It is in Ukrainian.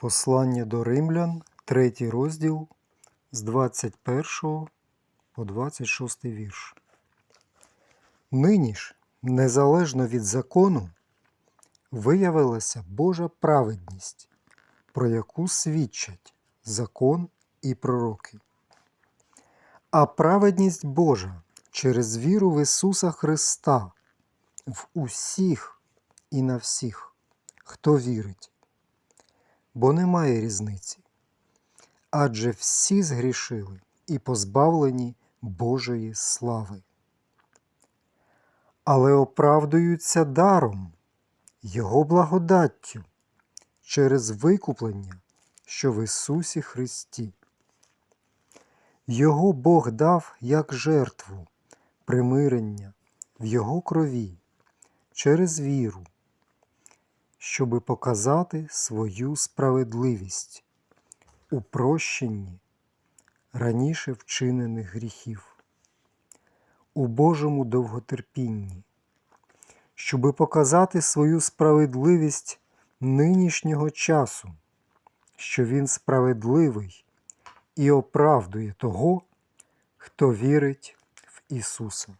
Послання до римлян, третій розділ з 21 по 26 вірш. Нині ж, незалежно від закону, виявилася Божа праведність, про яку свідчать закон і пророки. А праведність Божа через віру в Ісуса Христа в усіх і на всіх, хто вірить, бо немає різниці. Адже всі згрішили і позбавлені Божої слави. Але оправдуються даром, Його благодаттю через викуплення, що в Ісусі Христі. Його Бог дав як жертву, примирення в Його крові через віру, щоби показати свою справедливість у прощенні раніше вчинених гріхів, у Божому довготерпінні, щоби показати свою справедливість нинішнього часу, що Він справедливий і оправдує того, хто вірить в Ісуса.